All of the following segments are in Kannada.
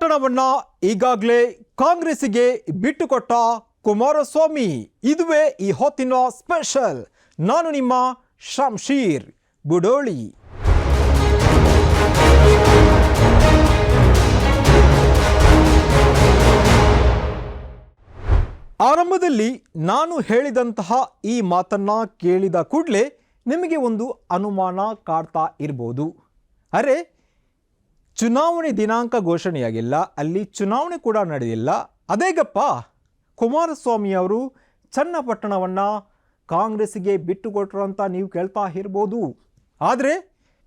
ಚನ್ನಪಟ್ಟಣವನ್ನ ಈಗಾಗಲೇ ಕಾಂಗ್ರೆಸ್ಸಿಗೆ ಬಿಟ್ಟುಕೊಟ್ಟ ಕುಮಾರಸ್ವಾಮಿ. ಇದುವೇ ಈ ಹೊತ್ತಿನ ಸ್ಪೆಷಲ್. ನಾನು ನಿಮ್ಮ ಶಂಶೀರ್ ಬುಡೋಳಿ. ಆರಂಭದಲ್ಲಿ ನಾನು ಹೇಳಿದಂತಹ ಈ ಮಾತನ್ನ ಕೇಳಿದ ಕೂಡಲೇ ನಿಮಗೆ ಒಂದು ಅನುಮಾನ ಕಾಡ್ತಾ ಇರ್ಬೋದು. ಅರೆ ಚುನಾವಣೆ ದಿನಾಂಕ ಘೋಷಣೆಯಾಗಿಲ್ಲ, ಅಲ್ಲಿ ಚುನಾವಣೆ ಕೂಡ ನಡೆದಿಲ್ಲ. ಅದೇಗಪ್ಪ ಕುಮಾರಸ್ವಾಮಿ ಅವರು ಚನ್ನಪಟ್ಟಣವನ್ನು ಕಾಂಗ್ರೆಸ್ಸಿಗೆ ಬಿಟ್ಟುಕೊಟ್ರು ಅಂತ ನೀವು ಕೇಳ್ತಾ ಇರ್ಬೋದು. ಆದರೆ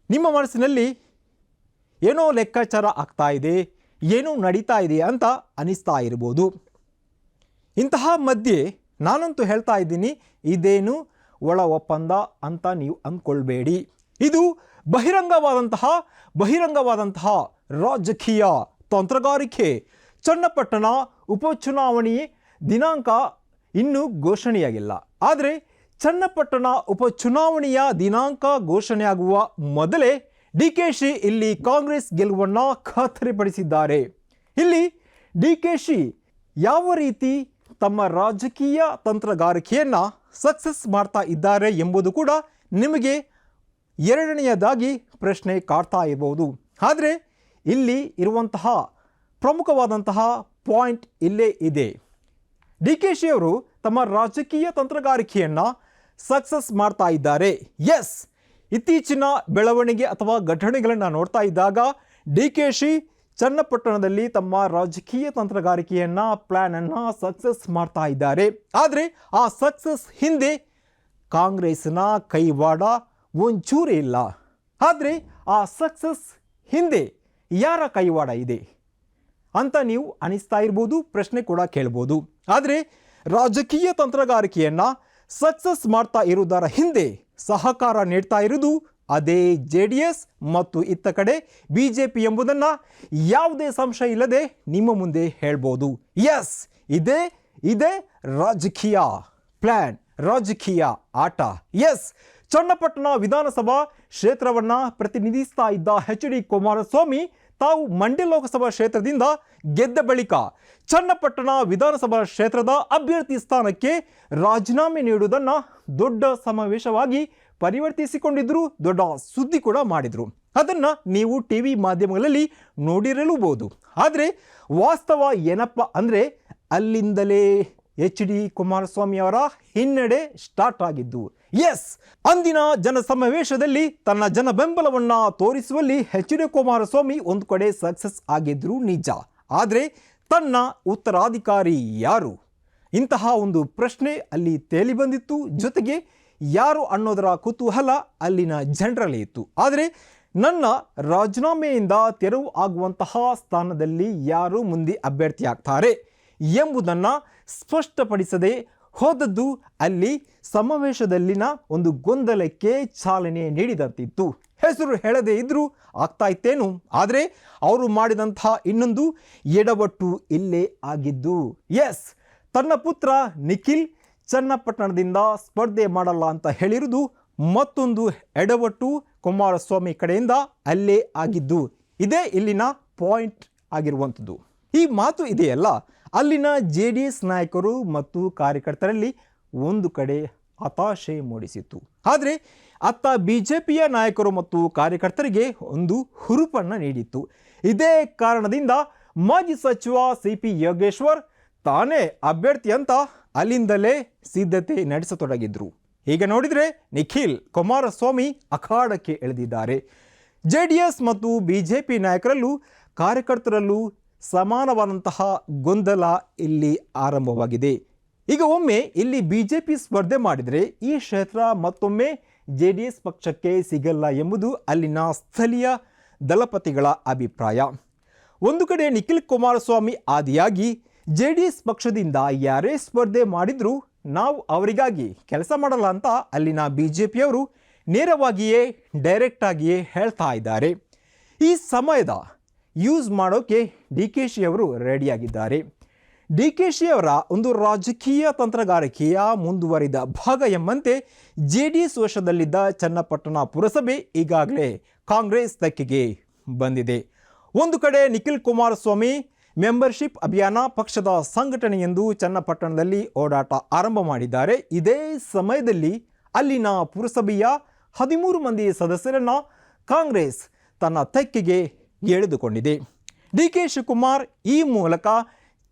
ನಿಮ್ಮ ಮನಸ್ಸಿನಲ್ಲಿ ಏನೋ ಲೆಕ್ಕಾಚಾರ ಆಗ್ತಾ ಇದೆ, ಏನೋ ನಡೀತಾ ಇದೆ ಅಂತ ಅನಿಸ್ತಾ ಇರ್ಬೋದು. ಇಂತಹ ಮಧ್ಯೆ ನಾನಂತೂ ಹೇಳ್ತಾ ಇದ್ದೀನಿ, ಇದೇನು ಒಳ ಒಪ್ಪಂದ ಅಂತ ನೀವು ಅಂದ್ಕೊಳ್ಬೇಡಿ. ಇದು ಬಹಿರಂಗವಾದಂತಹ ಬಹಿರಂಗವಾದಂತಹ ರಾಜಕೀಯ ತಂತ್ರಗಾರಿಕೆ. ಚನ್ನಪಟ್ಟಣ ಉಪಚುನಾವಣೆ ದಿನಾಂಕ ಇನ್ನೂ ಘೋಷಣೆಯಾಗಿಲ್ಲ. ಆದರೆ ಚನ್ನಪಟ್ಟಣ ಉಪಚುನಾವಣೆಯ ದಿನಾಂಕ ಘೋಷಣೆಯಾಗುವ ಮೊದಲೇ ಡಿ ಕೆ ಶಿ ಇಲ್ಲಿ ಕಾಂಗ್ರೆಸ್ ಗೆಲುವನ್ನು ಖಾತರಿಪಡಿಸಿದ್ದಾರೆ. ಇಲ್ಲಿ ಡಿ ಕೆ ಶಿ ಯಾವ ರೀತಿ ತಮ್ಮ ರಾಜಕೀಯ ತಂತ್ರಗಾರಿಕೆಯನ್ನು ಸಕ್ಸಸ್ ಮಾಡ್ತಾ ಇದ್ದಾರೆ ಎಂಬುದು ಕೂಡ ನಿಮಗೆ ಎರಡನೆಯದಾಗಿ ಪ್ರಶ್ನೆ ಕಾಡ್ತಾ ಇರಬಹುದು ಆದರೆ ಇಲ್ಲಿ ಇರುವಂತಹ ಪ್ರಮುಖವಾದಂತಹ ಪಾಯಿಂಟ್ ಇಲ್ಲೇ ಇದೆ. ಡಿ ಕೆ ಶಿ ಅವರು ತಮ್ಮ ರಾಜಕೀಯ ತಂತ್ರಗಾರಿಕೆಯನ್ನು ಸಕ್ಸಸ್ ಮಾಡ್ತಾ ಇದ್ದಾರೆ. ಎಸ್ ಇತ್ತೀಚಿನ ಬೆಳವಣಿಗೆ ಅಥವಾ ಘಟನೆಗಳನ್ನು ನೋಡ್ತಾ ಇದ್ದಾಗ ಡಿ ಕೆ ಶಿ ಚನ್ನಪಟ್ಟಣದಲ್ಲಿ ತಮ್ಮ ರಾಜಕೀಯ ತಂತ್ರಗಾರಿಕೆಯನ್ನು ಪ್ಲ್ಯಾನನ್ನು ಸಕ್ಸಸ್ ಮಾಡ್ತಾ ಇದ್ದಾರೆ. ಆದರೆ ಆ ಸಕ್ಸಸ್ ಹಿಂದೆ ಕಾಂಗ್ರೆಸ್ನ ಕೈವಾಡ ಒಂಚೂರೇ ಇಲ್ಲ. ಆದರೆ ಆ ಸಕ್ಸಸ್ ಹಿಂದೆ ಯಾರ ಕೈವಾಡ ಇದೆ? ಅಂತ ನೀವು ಅನಿಸ್ತಾ ಇರ್ಬೋದು, ಪ್ರಶ್ನೆ ಕೂಡ ಕೇಳ್ಬೋದು. ಆದರೆ ರಾಜಕೀಯ ತಂತ್ರಗಾರಿಕೆಯನ್ನು ಸಕ್ಸಸ್ ಮಾಡ್ತಾ ಇರುವುದರ ಹಿಂದೆ ಸಹಕಾರ ನೀಡ್ತಾ ಇರುವುದು ಅದೇ ಜೆ ಡಿ ಎಸ್ ಮತ್ತು ಇತ್ತ ಕಡೆ ಬಿ ಜೆ ಪಿ ಎಂಬುದನ್ನು ಯಾವುದೇ ಸಂಶಯ ಇಲ್ಲದೆ ನಿಮ್ಮ ಮುಂದೆ ಹೇಳ್ಬೋದು. ಎಸ್ ಇದೇ ಇದೇ ರಾಜಕೀಯ ಪ್ಲ್ಯಾನ್ ರಾಜಕೀಯ ಆಟ. ಎಸ್ ಚನ್ನಪಟ್ಟಣ ವಿಧಾನಸಭಾ ಕ್ಷೇತ್ರವನ್ನು ಪ್ರತಿನಿಧಿಸ್ತಾ ಇದ್ದ ಎಚ್ ಡಿ ಕುಮಾರಸ್ವಾಮಿ ತಾವು ಮಂಡ್ಯ ಲೋಕಸಭಾ ಕ್ಷೇತ್ರದಿಂದ ಗೆದ್ದ ಬಳಿಕ ಚನ್ನಪಟ್ಟಣ ವಿಧಾನಸಭಾ ಕ್ಷೇತ್ರದ ಅಭ್ಯರ್ಥಿ ಸ್ಥಾನಕ್ಕೆ ರಾಜೀನಾಮೆ ನೀಡುವುದನ್ನು ದೊಡ್ಡ ಸಮಾವೇಶವಾಗಿ ಪರಿವರ್ತಿಸಿಕೊಂಡಿದ್ದರು ದೊಡ್ಡ ಸುದ್ದಿ ಕೂಡ ಮಾಡಿದ್ರು. ಅದನ್ನು ನೀವು ಟಿ ವಿ ಮಾಧ್ಯಮಗಳಲ್ಲಿ ನೋಡಿರಲೂಬಹುದು. ಆದರೆ ವಾಸ್ತವ ಏನಪ್ಪ ಅಂದರೆ ಅಲ್ಲಿಂದಲೇ ಎಚ್ ಡಿ ಕುಮಾರಸ್ವಾಮಿ ಅವರ ಹಿನ್ನಡೆ ಸ್ಟಾರ್ಟ್ ಆಗಿದ್ದು, ಎಸ್, ಅಂದಿನ ಜನ ಸಮಾವೇಶದಲ್ಲಿ ತನ್ನ ಜನ ಬೆಂಬಲವನ್ನ ತೋರಿಸುವಲ್ಲಿ ಎಚ್ ಡಿ ಕುಮಾರಸ್ವಾಮಿ ಒಂದು ಕಡೆ ಸಕ್ಸಸ್ ಆಗಿದ್ರು ನಿಜ. ಆದರೆ ತನ್ನ ಉತ್ತರಾಧಿಕಾರಿ ಯಾರು? ಇಂತಹ ಒಂದು ಪ್ರಶ್ನೆ ಅಲ್ಲಿ ತೇಲಿ ಬಂದಿತ್ತು. ಜೊತೆಗೆ ಯಾರು ಅನ್ನೋದರ ಕುತೂಹಲ ಅಲ್ಲಿನ ಜನರಲ್ಲಿ ಇತ್ತು. ಆದರೆ ನನ್ನ ರಾಜೀನಾಮೆಯಿಂದ ತೆರವು ಆಗುವಂತಹ ಸ್ಥಾನದಲ್ಲಿ ಯಾರು ಮುಂದೆ ಅಭ್ಯರ್ಥಿ ಆಗ್ತಾರೆ ಎಂಬುದನ್ನು ಸ್ಪಷ್ಟಪಡಿಸದೆ ಹೋದದ್ದು ಅಲ್ಲಿ ಸಮಾವೇಶದಲ್ಲಿನ ಒಂದು ಗೊಂದಲಕ್ಕೆ ಚಾಲನೆ ನೀಡಿದಂತಿತ್ತು. ಹೆಸರು ಹೇಳದೇ ಇದ್ದರೂ ಆಗ್ತಾ ಇತ್ತೇನು, ಆದರೆ ಅವರು ಮಾಡಿದಂತಹ ಇನ್ನೊಂದು ಎಡವಟ್ಟು ಇಲ್ಲೇ ಆಗಿದ್ದು. ಎಸ್, ತನ್ನ ಪುತ್ರ ನಿಖಿಲ್ ಚನ್ನಪಟ್ಟಣದಿಂದ ಸ್ಪರ್ಧೆ ಮಾಡಲ್ಲ ಅಂತ ಹೇಳಿರುವುದು ಮತ್ತೊಂದು ಎಡವಟ್ಟು ಕುಮಾರಸ್ವಾಮಿ ಕಡೆಯಿಂದ ಅಲ್ಲೇ ಆಗಿದ್ದು. ಇದೇ ಇಲ್ಲಿನ ಪಾಯಿಂಟ್ ಆಗಿರುವಂಥದ್ದು. ಈ ಮಾತು ಇದೆಯಲ್ಲ ಅಲ್ಲಿನ ಜೆ ಡಿ ಎಸ್ ನಾಯಕರು ಮತ್ತು ಕಾರ್ಯಕರ್ತರಲ್ಲಿ ಒಂದು ಕಡೆ ಹತಾಶೆ ಮೂಡಿಸಿತ್ತು. ಆದರೆ ಅತ್ತ ಬಿ ಜೆ ಪಿಯ ನಾಯಕರು ಮತ್ತು ಕಾರ್ಯಕರ್ತರಿಗೆ ಒಂದು ಹುರುಪನ್ನು ನೀಡಿತ್ತು. ಇದೇ ಕಾರಣದಿಂದ ಮಾಜಿ ಸಚಿವ ಸಿ ಪಿ ಯೋಗೇಶ್ವರ್ ತಾನೇ ಅಭ್ಯರ್ಥಿ ಅಂತ ಅಲ್ಲಿಂದಲೇ ಸಿದ್ಧತೆ ನಡೆಸತೊಡಗಿದ್ರು. ಈಗ ನೋಡಿದರೆ ನಿಖಿಲ್ ಕುಮಾರಸ್ವಾಮಿ ಅಖಾಡಕ್ಕೆ ಎಳೆದಿದ್ದಾರೆ. ಜೆ ಡಿ ಎಸ್ ಮತ್ತು ಬಿ ಜೆ ಪಿ ನಾಯಕರಲ್ಲೂ ಕಾರ್ಯಕರ್ತರಲ್ಲೂ ಸಮಾನವಾದಂತಹ ಗೊಂದಲ ಇಲ್ಲಿ ಆರಂಭವಾಗಿದೆ. ಈಗ ಒಮ್ಮೆ ಇಲ್ಲಿ ಬಿ ಜೆ ಪಿ ಸ್ಪರ್ಧೆ ಮಾಡಿದರೆ ಈ ಕ್ಷೇತ್ರ ಮತ್ತೊಮ್ಮೆ ಜೆ ಡಿ ಎಸ್ ಪಕ್ಷಕ್ಕೆ ಸಿಗಲ್ಲ ಎಂಬುದು ಅಲ್ಲಿನ ಸ್ಥಳೀಯ ದಳಪತಿಗಳ ಅಭಿಪ್ರಾಯ. ಒಂದು ಕಡೆ ನಿಖಿಲ್ ಕುಮಾರಸ್ವಾಮಿ ಆದಿಯಾಗಿ ಜೆ ಡಿ ಎಸ್ ಪಕ್ಷದಿಂದ ಯಾರೇ ಸ್ಪರ್ಧೆ ಮಾಡಿದರೂ ನಾವು ಅವರಿಗಾಗಿ ಕೆಲಸ ಮಾಡಲ್ಲ ಅಂತ ಅಲ್ಲಿನ ಬಿ ಜೆ ಪಿಯವರು ನೇರವಾಗಿಯೇ ಡೈರೆಕ್ಟಾಗಿಯೇ ಹೇಳ್ತಾ ಇದ್ದಾರೆ. ಈ ಸಮಯದ ಯೂಸ್ ಮಾಡೋಕ್ಕೆ ಡಿ ಕೆ ಶಿ ಅವರು ರೆಡಿಯಾಗಿದ್ದಾರೆ. ಡಿ ಕೆ ಶಿ ಅವರ ಒಂದು ರಾಜಕೀಯ ತಂತ್ರಗಾರಿಕೆಯ ಮುಂದುವರಿದ ಭಾಗ ಎಂಬಂತೆ ಜೆ ಡಿ ಎಸ್ ವಶದಲ್ಲಿದ್ದ ಚನ್ನಪಟ್ಟಣ ಪುರಸಭೆ ಈಗಾಗಲೇ ಕಾಂಗ್ರೆಸ್ ತೆಕ್ಕೆಗೆ ಬಂದಿದೆ. ಒಂದು ಕಡೆ ನಿಖಿಲ್ ಕುಮಾರಸ್ವಾಮಿ ಮೆಂಬರ್ಶಿಪ್ ಅಭಿಯಾನ ಪಕ್ಷದ ಸಂಘಟನೆ ಎಂದು ಚನ್ನಪಟ್ಟಣದಲ್ಲಿ ಓಡಾಟ ಆರಂಭ ಮಾಡಿದ್ದಾರೆ. ಇದೇ ಸಮಯದಲ್ಲಿ ಅಲ್ಲಿನ ಪುರಸಭೆಯ ಹದಿಮೂರು ಮಂದಿ ಸದಸ್ಯರನ್ನು ಕಾಂಗ್ರೆಸ್ ತನ್ನ ತೆಕ್ಕೆಗೆ ಎಳೆದುಕೊಂಡಿದೆ. ಡಿ ಕೆ ಶಿವಕುಮಾರ್ ಈ ಮೂಲಕ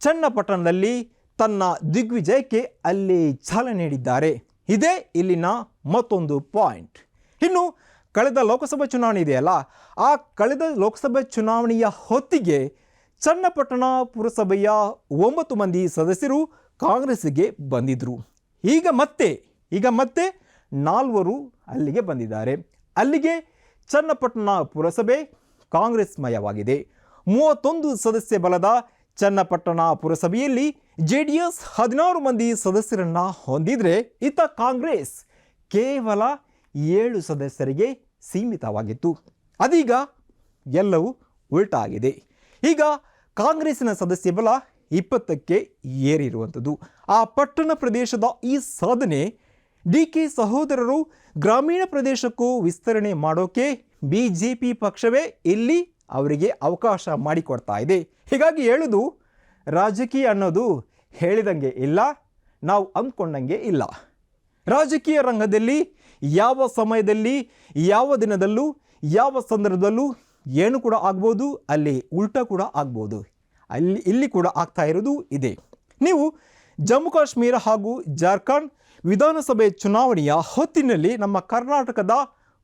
ಚನ್ನಪಟ್ಟಣದಲ್ಲಿ ತನ್ನ ದಿಗ್ವಿಜಯಕ್ಕೆ ಅಲ್ಲಿ ಚಾಲನೆ ನೀಡಿದ್ದಾರೆ. ಇದೇ ಇಲ್ಲಿನ ಮತ್ತೊಂದು ಪಾಯಿಂಟ್. ಇನ್ನು ಕಳೆದ ಲೋಕಸಭಾ ಚುನಾವಣೆ ಇದೆಯಲ್ಲ, ಆ ಕಳೆದ ಲೋಕಸಭೆ ಚುನಾವಣೆಯ ಹೊತ್ತಿಗೆ ಚನ್ನಪಟ್ಟಣ ಪುರಸಭೆಯ ಒಂಬತ್ತು ಮಂದಿ ಸದಸ್ಯರು ಕಾಂಗ್ರೆಸ್ಗೆ ಬಂದಿದ್ದರು ಈಗ ಮತ್ತೆ ಈಗ ಮತ್ತೆ ನಾಲ್ವರು ಅಲ್ಲಿಗೆ ಬಂದಿದ್ದಾರೆ. ಅಲ್ಲಿಗೆ ಚನ್ನಪಟ್ಟಣ ಪುರಸಭೆ ಕಾಂಗ್ರೆಸ್ಮಯವಾಗಿದೆ. ಮೂವತ್ತೊಂದು ಸದಸ್ಯ ಬಲದ ಚನ್ನಪಟ್ಟಣ ಪುರಸಭೆಯಲ್ಲಿ ಜೆ ಡಿ ಎಸ್ ಹದಿನಾರು ಮಂದಿ ಸದಸ್ಯರನ್ನ ಹೊಂದಿದ್ರೆ ಇತ್ತ ಕಾಂಗ್ರೆಸ್ ಕೇವಲ ಏಳು ಸದಸ್ಯರಿಗೆ ಸೀಮಿತವಾಗಿತ್ತು. ಅದೀಗ ಎಲ್ಲವೂ ಉಲ್ಟಾಗಿದೆ. ಈಗ ಕಾಂಗ್ರೆಸ್ಸಿನ ಸದಸ್ಯ ಬಲ ಇಪ್ಪತ್ತಕ್ಕೆ ಏರಿರುವಂಥದ್ದು. ಆ ಪಟ್ಟಣ ಪ್ರದೇಶದ ಈ ಸಾಧನೆ ಡಿ ಕೆ ಸಹೋದರರು ಗ್ರಾಮೀಣ ಪ್ರದೇಶಕ್ಕೂ ವಿಸ್ತರಣೆ ಮಾಡೋಕೆ ಬಿ ಜೆ ಪಿ ಪಕ್ಷವೇ ಇಲ್ಲಿ ಅವರಿಗೆ ಅವಕಾಶ ಮಾಡಿಕೊಡ್ತಾ ಇದೆ. ಹೀಗಾಗಿ ಹೇಳುದು, ರಾಜಕೀಯ ಅನ್ನೋದು ಹೇಳಿದಂಗೆ ಇಲ್ಲ, ನಾವು ಅಂದ್ಕೊಂಡಂಗೆ ಇಲ್ಲ. ರಾಜಕೀಯ ರಂಗದಲ್ಲಿ ಯಾವ ಸಮಯದಲ್ಲಿ, ಯಾವ ದಿನದಲ್ಲೂ, ಯಾವ ಸಂದರ್ಭದಲ್ಲೂ ಏನು ಕೂಡ ಆಗ್ಬೋದು, ಅಲ್ಲಿ ಉಲ್ಟ ಕೂಡ ಆಗ್ಬೋದು. ಅಲ್ಲಿ, ಇಲ್ಲಿ ಕೂಡ ಆಗ್ತಾ ಇರೋದು ಇದೆ. ನೀವು ಜಮ್ಮು ಕಾಶ್ಮೀರ ಹಾಗೂ ಜಾರ್ಖಂಡ್ ವಿಧಾನಸಭೆ ಚುನಾವಣೆಯ ಹೊತ್ತಿನಲ್ಲಿ ನಮ್ಮ ಕರ್ನಾಟಕದ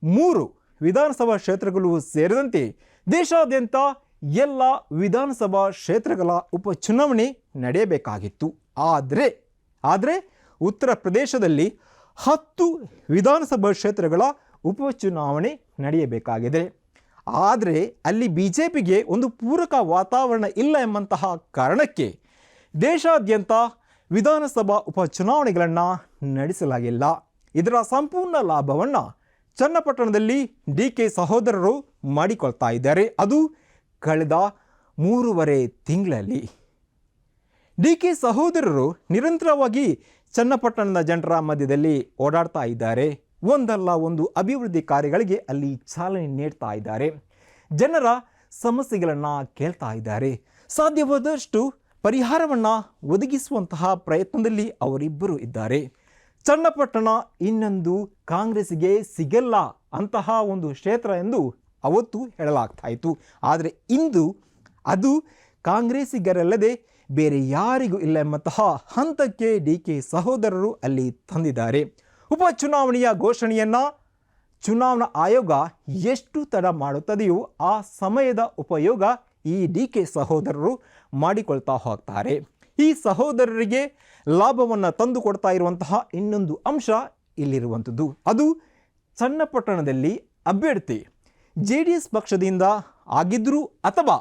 ಮೂರು ವಿಧಾನಸಭಾ ಕ್ಷೇತ್ರಗಳು ಸೇರಿದಂತೆ ದೇಶಾದ್ಯಂತ ಎಲ್ಲ ವಿಧಾನಸಭಾ ಕ್ಷೇತ್ರಗಳ ಉಪಚುನಾವಣೆ ನಡೆಯಬೇಕಾಗಿತ್ತು. ಆದರೆ ಆದರೆ ಉತ್ತರ ಪ್ರದೇಶದಲ್ಲಿ ಹತ್ತು ವಿಧಾನಸಭಾ ಕ್ಷೇತ್ರಗಳ ಉಪಚುನಾವಣೆ ನಡೆಯಬೇಕಾಗಿದೆ. ಆದರೆ ಅಲ್ಲಿ ಬಿ ಜೆ ಪಿಗೆ ಒಂದು ಪೂರಕ ವಾತಾವರಣ ಇಲ್ಲ ಎಂಬಂತಹ ಕಾರಣಕ್ಕೆ ದೇಶಾದ್ಯಂತ ವಿಧಾನಸಭಾ ಉಪಚುನಾವಣೆಗಳನ್ನು ನಡೆಸಲಾಗಿಲ್ಲ. ಇದರ ಸಂಪೂರ್ಣ ಲಾಭವನ್ನು ಚನ್ನಪಟ್ಟಣದಲ್ಲಿ ಡಿ ಕೆ ಸಹೋದರರು ಮಾಡಿಕೊಳ್ತಾ ಇದ್ದಾರೆ. ಅದು ಕಳೆದ ಮೂರುವರೆ ತಿಂಗಳಲ್ಲಿ. ಡಿ ಕೆ ಸಹೋದರರು ನಿರಂತರವಾಗಿ ಚನ್ನಪಟ್ಟಣದ ಜನರ ಮಧ್ಯದಲ್ಲಿ ಓಡಾಡ್ತಾ ಇದ್ದಾರೆ. ಒಂದಲ್ಲ ಒಂದು ಅಭಿವೃದ್ಧಿ ಕಾರ್ಯಗಳಿಗೆ ಅಲ್ಲಿ ಚಾಲನೆ ನೀಡ್ತಾ ಇದ್ದಾರೆ. ಜನರ ಸಮಸ್ಯೆಗಳನ್ನು ಕೇಳ್ತಾ ಇದ್ದಾರೆ. ಸಾಧ್ಯವಾದಷ್ಟು ಪರಿಹಾರವನ್ನು ಒದಗಿಸುವಂತಹ ಪ್ರಯತ್ನದಲ್ಲಿ ಅವರಿಬ್ಬರು ಇದ್ದಾರೆ. ಚನ್ನಪಟ್ಟಣ ಇನ್ನೊಂದು ಕಾಂಗ್ರೆಸ್ಗೆ ಸಿಗಲ್ಲ ಅಂತಹ ಒಂದು ಕ್ಷೇತ್ರ ಎಂದು ಅವತ್ತು ಹೇಳಲಾಗ್ತಾ ಇತ್ತು ಆದರೆ ಇಂದು ಅದು ಕಾಂಗ್ರೆಸ್ಸಿಗರಲ್ಲದೆ ಬೇರೆ ಯಾರಿಗೂ ಇಲ್ಲ ಎಂಬಂತಹ ಹಂತಕ್ಕೆ ಡಿ ಕೆ ಸಹೋದರರು ಅಲ್ಲಿ ತಂದಿದ್ದಾರೆ. ಉಪಚುನಾವಣೆಯ ಘೋಷಣೆಯನ್ನು ಚುನಾವಣಾ ಆಯೋಗ ಎಷ್ಟು ತಡ ಮಾಡುತ್ತದೆಯೋ ಆ ಸಮಯದ ಉಪಯೋಗ ಈ ಡಿ ಕೆ ಸಹೋದರರು ಮಾಡಿಕೊಳ್ತಾ ಹೋಗ್ತಾರೆ. ಈ ಸಹೋದರರಿಗೆ ಲಾಭವನ್ನು ತಂದು ಕೊಡ್ತಾ ಇರುವಂತಹ ಇನ್ನೊಂದು ಅಂಶ ಇಲ್ಲಿರುವಂಥದ್ದು. ಅದು ಸಣ್ಣ ಪಟ್ಟಣದಲ್ಲಿ ಅಭ್ಯರ್ಥಿ ಜೆ ಡಿ ಎಸ್ ಪಕ್ಷದಿಂದ ಆಗಿದ್ದರೂ ಅಥವಾ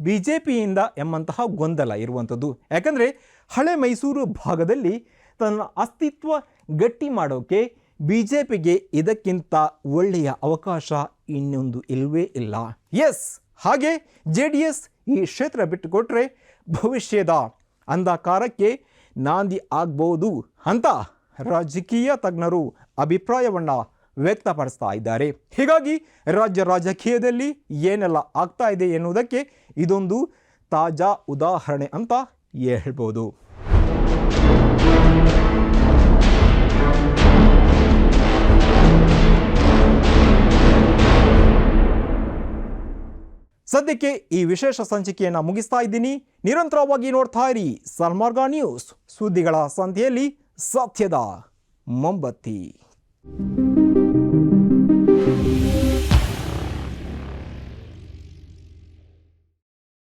ಬಿ ಜೆ ಪಿಯಿಂದ ಎಂಬಂತಹ ಗೊಂದಲ ಇರುವಂಥದ್ದು. ಯಾಕಂದರೆ ಹಳೆ ಮೈಸೂರು ಭಾಗದಲ್ಲಿ ತನ್ನ ಅಸ್ತಿತ್ವ ಗಟ್ಟಿ ಮಾಡೋಕ್ಕೆ ಬಿ ಜೆ ಪಿಗೆ ಇದಕ್ಕಿಂತ ಒಳ್ಳೆಯ ಅವಕಾಶ ಇನ್ನೊಂದು ಇಲ್ಲವೇ ಇಲ್ಲ. ಎಸ್ ಹಾಗೆ ಜೆ ಡಿ ಎಸ್ ಈ ಕ್ಷೇತ್ರ ಬಿಟ್ಟುಕೊಟ್ರೆ ಭವಿಷ್ಯದ ಅಂಧಕಾರಕ್ಕೆ ನಾಂದಿ ಆಗ್ಬೋದು ಅಂತ ರಾಜಕೀಯ ತಜ್ಞರು ಅಭಿಪ್ರಾಯವನ್ನು ವ್ಯಕ್ತಪಡಿಸ್ತಾ ಇದ್ದಾರೆ. ಹೀಗಾಗಿ ರಾಜ್ಯ ರಾಜಕೀಯದಲ್ಲಿ ಏನೆಲ್ಲ ಆಗ್ತಾ ಇದೆ ಎನ್ನುವುದಕ್ಕೆ ಇದೊಂದು ತಾಜಾ ಉದಾಹರಣೆ ಅಂತ ಹೇಳ್ಬೋದು. ಸದ್ಯಕ್ಕೆ ಈ ವಿಶೇಷ ಸಂಚಿಕೆಯನ್ನು ಮುಗಿಸ್ತಾ ಇದ್ದೀನಿ. ನಿರಂತರವಾಗಿ ನೋಡ್ತಾ ಇರಿ ಸಲ್ಮಾರ್ಗ ನ್ಯೂಸ್ ಸುದ್ದಿಗಳ ಸಂತೆಯಲ್ಲಿ ಸತ್ಯದ ಮೊಂಬತ್ತಿ.